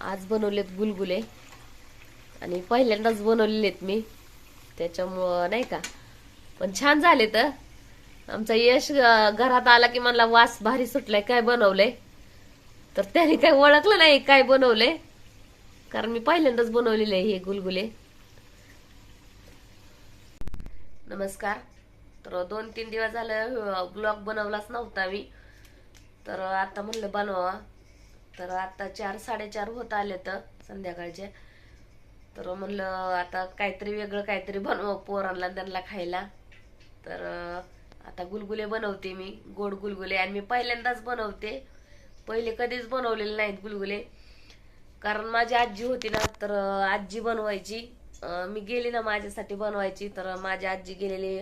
आज बनवलेत गुलगुले. आणि पहिल्यांदाच बनवलेले आहेत मी. त्याच्यामुळं नाही का? पण छान झाले तर आमचा यश घरात आला की म्हणला वास भारी सुटलाय काय बनवलंय? तर त्याने काय ओळखलं नाही काय बनवलंय. कारण मी पहिल्यांदाच बनवलेले आहे हे गुलगुले. नमस्कार. तर दोन तीन दिवस झालं ब्लॉग बनवलाच नव्हता मी. तर आता म्हणलं बनवा तर आता चार साडेचार होत आले तर संध्याकाळचे. तर म्हणलं आता काहीतरी वेगळं काहीतरी बनव पोरांना त्यांना खायला. तर आता गुलगुले बनवते मी गोड गुलगुले. आणि मी पहिल्यांदाच बनवते. पहिले कधीच बनवलेले नाहीत गुलगुले. कारण माझी आजी होती ना तर आजी बनवायची. मी गेली ना माझ्यासाठी बनवायची तर माझी आजी गेलेली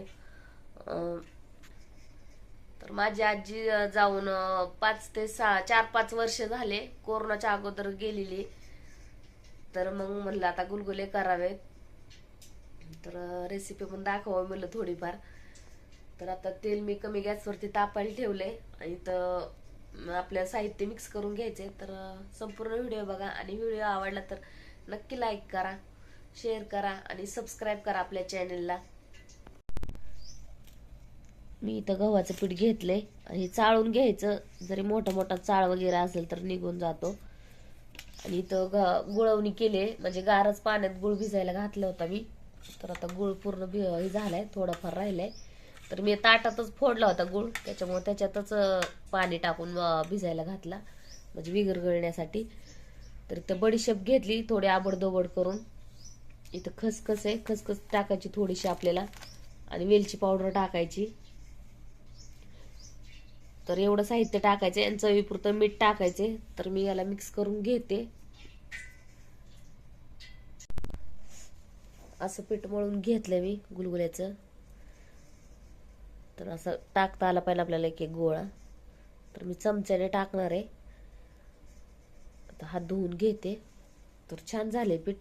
तर माझी आजी जाऊन पाच ते सहा चार पाच वर्ष झाले कोरोनाच्या अगोदर गेलेली. तर मग म्हणलं आता गुलगुले करावेत तर रेसिपी पण दाखवावी म्हणलं थोडीफार. तर आता तेल मी कमी गॅसवरती तापायला ठेवले आणि तर आपल्या साहित्य मिक्स करून घ्यायचे. तर संपूर्ण व्हिडिओ बघा. आणि व्हिडिओ आवडला तर नक्की लाईक करा शेअर करा आणि सबस्क्राईब करा आपल्या चॅनलला मी इथं गव्हाचं पीठ घेतलंय. आणि हे चाळून घ्यायचं. जरी मोठा मोठा चाळ वगैरे असेल तर निघून जातो. आणि इथं ग गुळवणी केले. म्हणजे गारच पाण्यात गुळ भिजायला घातला होता मी. तर आता गुळ पूर्ण भि हे झालाय. थोडंफार राहिलाय. तर मी ताटातच फोडला होता गुळ. त्याच्यामुळे त्याच्यातच पाणी टाकून भिजायला घातला. म्हणजे विरघळण्यासाठी तर इथं बडीशेप घेतली. थोडी आबडदोबड करून. इथं खसखस आहे. खसखस टाकायची थोडीशी आपल्याला. आणि वेलची पावडर टाकायची. तर एवढं साहित्य टाकायचे आणि चवीपुरतं मीठ टाकायचे तर मी याला मिक्स करून घेते. असं पीठ मळून घेतलं मी गुलगुल्याचं. तर असं टाकता आला पाहिजे आपल्याला एक एक गोळा. तर मी चमच्याने टाकणार आहे. आता हात धुवून घेते. तर छान झाले पीठ.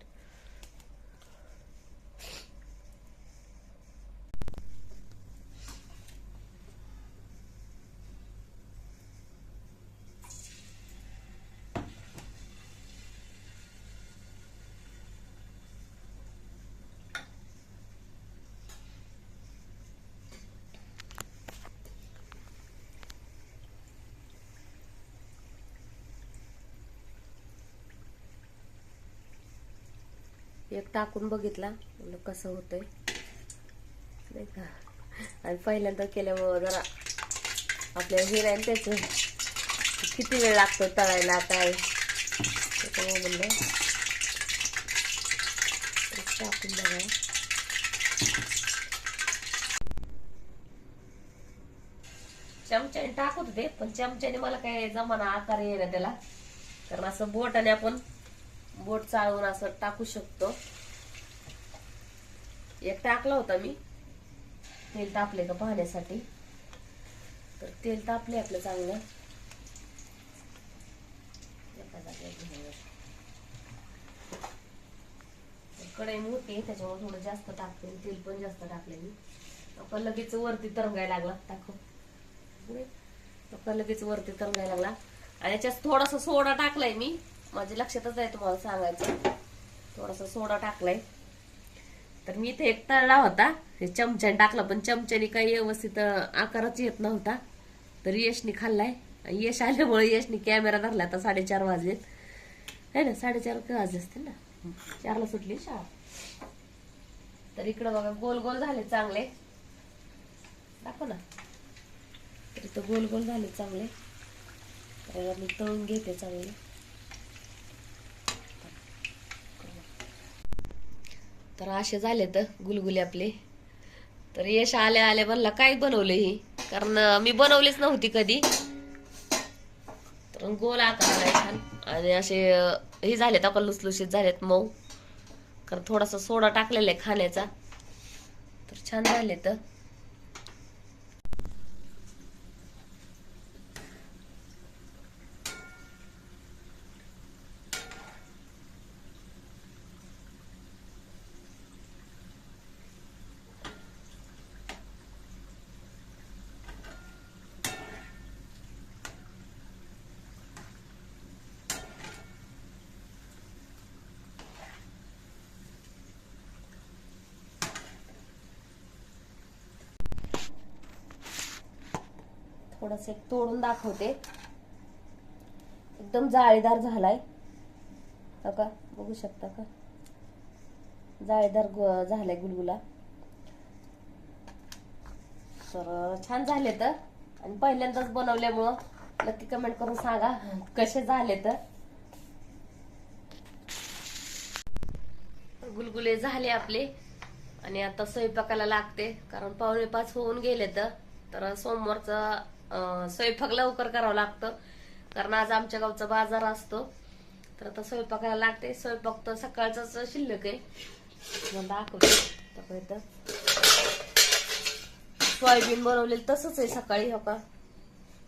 एक टाकून बघितला. म्हणलं कसं होतंय? नाही का? आणि पहिल्यांदा केल्यामुळं जरा आपल्या हिरायला त्याचं किती वेळ लागतो तळायला काय त्याच्यामुळे म्हणलं एक टाकून बघा. चमच्याने टाकत होते पण चमच्याने मला काय जमाना आकार येईना त्याला. कारण असं बोटाने आपण बोट चाळून असं टाकू शकतो. एक टाकला होता मी. तेल तापले का पाहण्यासाठी. तर तेल तापले आपलं चांगलं. एका जागेवर कढई मोठी त्याच्यामुळे थोडं जास्त टाकते तेल पण जास्त टाकले मी. आपण लगेच वरती तरंगायला लागला. टाकू लगेच वरती तरंगायला लागला. आणि याच्यात थोडासा सोडा टाकलाय मी. माझ्या लक्षातच आहे तुम्हाला सांगायचं. थोडासा सोडा टाकलाय. तर मी इथे एक तळला होता. हे चमच्याने टाकला पण चमच्याने काही व्यवस्थित आकाराच आकारच येत नव्हता. तर यशनी खाल्लाय. यश आल्यामुळे यशनी कॅमेरा धरला आता साडेचार वाजलेत है ना? साडेचार का वाजले असतील ना? चारला सुटली शाळा. तर इकडं बघा गोल गोल झाले चांगले. दाखव ना. तर इथं गोल गोल झाले चांगले. तर मी तळून घेते चांगले. तर असे झाले तर गुलगुले आपले. तर यश आल्या आल्या म्हणला काय बनवलं ही? कारण मी बनवलीच नव्हती कधी. तर गोल आकार छान. आणि असे हे झालेत आपण लुसलुशीत झालेत मऊ. कारण थोडासा सोडा टाकलेला आहे खाण्याचा. तर छान झाले तर थोडस एक तोडून दाखवते. एकदम जाळीदार झालाय. का? बघू शकता का? जाळीदार झालाय गुलगुला. तर छान झाले तर. आणि पहिल्यांदाच बनवल्यामुळं नक्की कमेंट करून सांगा कसे झाले तर. गुलगुले झाले आपले. आणि आता स्वयंपाकाला लागते. कारण पावणे पाच होऊन गेले तर. तर सोमवारचा स्वयंपाक लवकर करावं लागतं. कारण आज आमच्या गावचा बाजार असतो. तर आता स्वयंपाकाला लागते. स्वयंपाक तर सकाळचाच शिल्लक आहे. दाखवते तर सोयाबीन बनवलेलं तसंच आहे सकाळी हो का?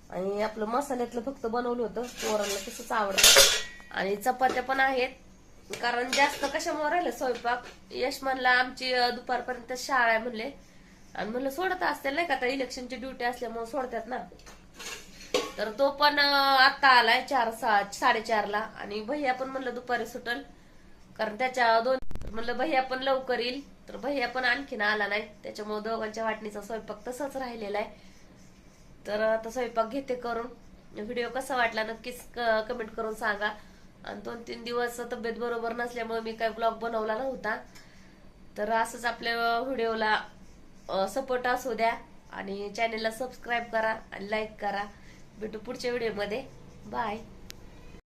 आणि आपलं मसाल्यातलं फक्त बनवलं होतं. पोरांना तसंच आवडतं. आणि चपात्या पण आहेत. कारण जास्त कशामुळे राहिलं स्वयंपाक? यश म्हणला आमची दुपारपर्यंत शाळा आहे म्हणले. आणि म्हणलं सोडत असतील नाही का आता इलेक्शनची ड्युटी असल्यामुळे सोडतात ना. तर तो पण आता आलाय चार सा साडेचारला. आणि भैया पण म्हणलं दुपारी सुटल. कारण त्याच्या दोन म्हणलं भैया पण लवकर येईल. तर भैया पण आणखीन आला नाही. त्याच्यामुळे दोघांच्या वाटणीचा स्वयंपाक तसाच राहिलेला आहे. तर आता स्वयंपाक घेते करून. व्हिडिओ कसा वाटला नक्कीच कमेंट करून सांगा. आणि दोन तीन दिवस तब्येत बरोबर नसल्यामुळे मी काय ब्लॉग बनवला नव्हता. तर असंच आपल्या व्हिडिओला सपोर्ट असू द्या. आणि चॅनेलला सबस्क्राईब करा आणि लाईक करा. भेटू पुढच्या व्हिडिओमध्ये बाय